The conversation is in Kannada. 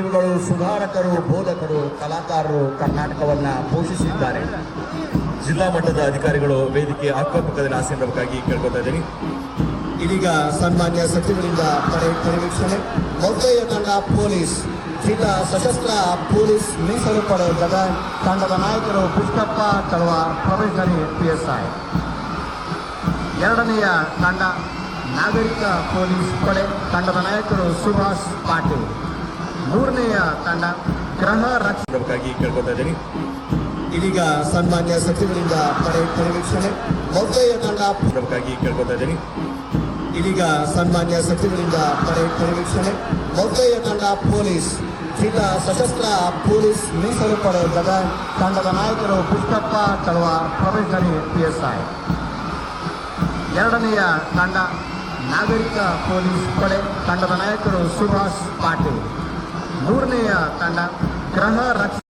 ಶ್ರಮಜೀವಿಗಳು ಸುಧಾರಕರು, ಬೋಧಕರು, ಕಲಾಕಾರರು ಕರ್ನಾಟಕವನ್ನ ಪೋಷಿಸಿದ್ದಾರೆ. ಜಿಲ್ಲಾ ಮಟ್ಟದ ಅಧಿಕಾರಿಗಳು ವೇದಿಕೆ ಅಕ್ಕಪಕ್ಕದಲ್ಲಿ ಆಸೀನರಬೇಕಾಗಿ ಕೇಳ್ಕೊತಾ ಇದ್ದೀನಿ. ಇದೀಗ ಸನ್ಮಾನ್ಯ ಸಚಿವರಿಂದ ಪಡೆ ಪರಿವೀಕ್ಷಣೆ. ಮೌಲ್ಯ ತಂಡ ಪೊಲೀಸ್, ಜಿಲ್ಲಾ ಸಶಸ್ತ್ರ ಪೊಲೀಸ್ ಮೀಸಲು ಪಡೆ ಗದಗ ತಂಡದ ನಾಯಕರು ಪುಷ್ಪಪ್ಪ ತಳವಾರ್ ಪ್ರೊಫೆಸರಿ ಪಿಎಸ್ಐ. ಎರಡನೆಯ ತಂಡ ನಾಗರಿಕ ಪೊಲೀಸ್ ಪಡೆ ತಂಡದ ನಾಯಕರು ಸುಭಾಷ್ ಪಾಟೀಲ್. ತಂಡ ಗ್ರಹ ರಕ್ಷ ಬೇಕಾಗಿ ಕೇಳ್ಕೊತಾ ಇದ್ದೀನಿ. ಇದೀಗ ಸನ್ಮಾನ್ಯ ಸಚಿವರಿಂದ ಪಡೆ ಪರಿವೀಕ್ಷಣೆ ಮೊದಲನೆಯ ತಂಡ ಬೇಕಾಗಿ ಕೇಳ್ಕೊತಾ ಇದ್ದೀನಿ. ಇದೀಗ ಸನ್ಮಾನ್ಯ ಸಚಿವರಿಂದ ಪಡೆ ಪರಿವೀಕ್ಷಣೆ ಮೊದಲನೆಯ ತಂಡ ಪೊಲೀಸ್, ಜಿಲ್ಲಾ ಸಶಸ್ತ್ರ ಪೊಲೀಸ್ ಮೀಸಲು ಪಡೆ ಗದ ತಂಡದ ನಾಯಕರು ಪುಷ್ಪಪ್ಪ ತಳವಾರ್ ಪ್ರೊಫೆಸರಿ ಪಿಎಸ್ಐ. ಎರಡನೆಯ ತಂಡ ನಾಗರಿಕ ಪೊಲೀಸ್ ಪಡೆ ತಂಡದ ನಾಯಕರು ಸುಭಾಷ್ ಪಾಟೀಲ್. ಮೂರನೆಯ ತಂಡ ಗೃಹ ರಕ್ಷ